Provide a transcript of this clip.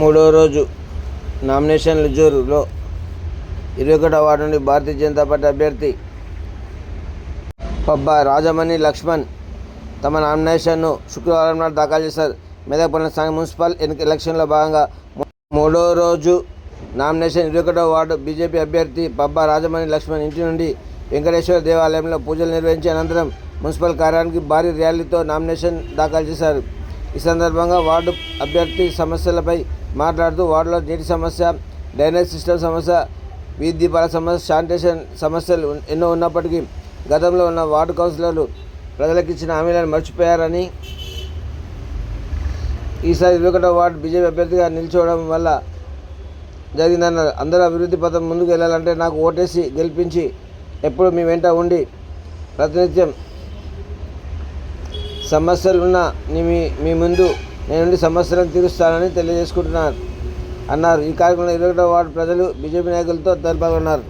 మూడో రోజు నామినేషన్ల జోరులో ఇరవై ఒకటో వార్డు నుండి భారతీయ జనతా పార్టీ అభ్యర్థి పబ్బా రాజమణి లక్ష్మణ్ తమ నామినేషన్ను శుక్రవారం నాడు దాఖలు చేశారు. మెదక్ పట్టణ మున్సిపల్ ఎన్నిక ఎలక్షన్లో భాగంగా మూడో రోజు నామినేషన్ ఇరవై ఒకటో వార్డు బీజేపీ అభ్యర్థి పబ్బా రాజమణి లక్ష్మణ్ ఇంటి నుండి వెంకటేశ్వర దేవాలయంలో పూజలు నిర్వహించి అనంతరం మున్సిపల్ కార్యాలయానికి భారీ ర్యాలీతో నామినేషన్ దాఖలు చేశారు. ఈ సందర్భంగా వార్డు అభ్యర్థి సమస్యలపై మాట్లాడుతూ వార్డులో నీటి సమస్య డ్రైనేజ్ సిస్టమ్ సమస్య వీధి దీపాల సమస్య శానిటేషన్ సమస్యలు ఎన్నో ఉన్నప్పటికీ గతంలో ఉన్న వార్డు కౌన్సిలర్లు ప్రజలకు ఇచ్చిన హామీలను మర్చిపోయారని ఈసారి ఇరవై వార్డు బీజేపీ అభ్యర్థిగా నిల్చోవడం వల్ల జరిగిందన్న అందరూ అభివృద్ధి పథం ముందుకు వెళ్ళాలంటే నాకు ఓటేసి గెలిపించి ఎప్పుడు మీ వెంట ఉండి ప్రాతినిధ్యం సమస్యలున్నా మీ మీ ముందు నేను సమస్యలను తీరుస్తానని తెలియజేసుకుంటున్నారు. అన్నారు. ఈ కార్యక్రమంలో ఇరవై వార్డు ప్రజలు బీజేపీ నాయకులతో పాల్గొన్నారు